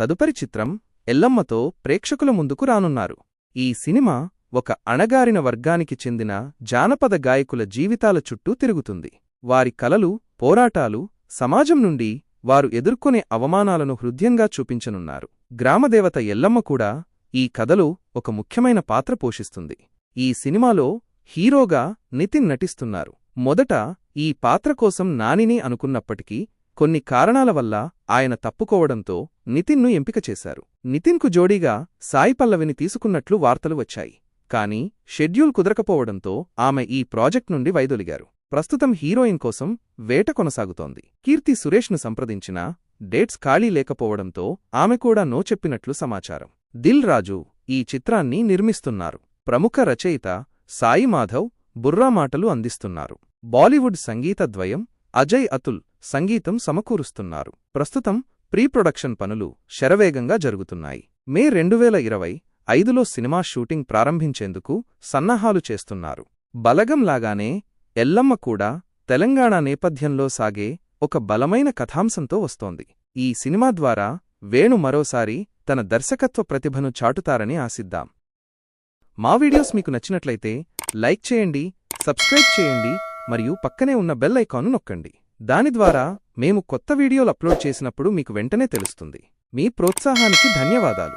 తదుపరి చిత్రం ఎల్లమ్మతో ప్రేక్షకుల ముందుకు రానున్నారు. ఈ సినిమా ఒక అణగారిన వర్గానికి చెందిన జానపద గాయకుల జీవితాల చుట్టూ తిరుగుతుంది. వారి కలలు పోరాటాలు సమాజం నుండి వారు ఎదుర్కొనే అవమానాలను హృదయంగా చూపించనున్నారు. గ్రామదేవత ఎల్లమ్మ కూడా ఈ కథలో ఒక ముఖ్యమైన పాత్ర పోషిస్తుంది. ఈ సినిమాలో హీరోగా నితిన్ నటిస్తున్నారు. మొదట ఈ పాత్ర కోసం నానిని అనుకున్నప్పటికీ కొన్ని కారణాల వల్ల ఆయన తప్పుకోవడంతో నితిన్ను ఎంపిక చేశారు. నితిన్కు జోడీగా సాయి పల్లవిని తీసుకున్నట్లు వార్తలు వచ్చాయి. కానీ షెడ్యూల్ కుదరకపోవడంతో ఆమె ఈ ప్రాజెక్ట్ నుండి వైదొలిగారు. ప్రస్తుతం హీరోయిన్ కోసం వేట కొనసాగుతోంది. కీర్తి సురేష్ను సంప్రదించినా డేట్స్ ఖాళీ లేకపోవడంతో ఆమె కూడా నో చెప్పినట్లు సమాచారం. దిల్ రాజు ఈ చిత్రాన్ని నిర్మిస్తున్నారు. ప్రముఖ రచయిత సాయి మాధవ్ బుర్రా మాటలు అందిస్తున్నారు. బాలీవుడ్ సంగీత ద్వయం అజయ్ అతుల్ సంగీతం సమకూరుస్తున్నారు. ప్రస్తుతం ప్రీ ప్రొడక్షన్ పనులు శరవేగంగా జరుగుతున్నాయి. మే రెండువేల ఇరవై ఐదులో సినిమా షూటింగ్ ప్రారంభించేందుకు సన్నాహాలు చేస్తున్నారు. బలగంలాగానే ఎల్లమ్మ కూడా తెలంగాణ నేపథ్యంలో సాగే ఒక బలమైన కథాంశంతో వస్తోంది. ఈ సినిమా ద్వారా వేణు మరోసారి తన దర్శకత్వ ప్రతిభను చాటుతారని ఆశిద్దాం. మా వీడియోస్ మీకు నచ్చినట్లయితే లైక్ చేయండి సబ్స్క్రైబ్ చేయండి మరియు పక్కనే ఉన్న బెల్ ఐకాను నొక్కండి. దాని ద్వారా మేము కొత్త వీడియోలు అప్లోడ్ చేసినప్పుడు మీకు వెంటనే తెలుస్తుంది. మీ ప్రోత్సాహానికి ధన్యవాదాలు.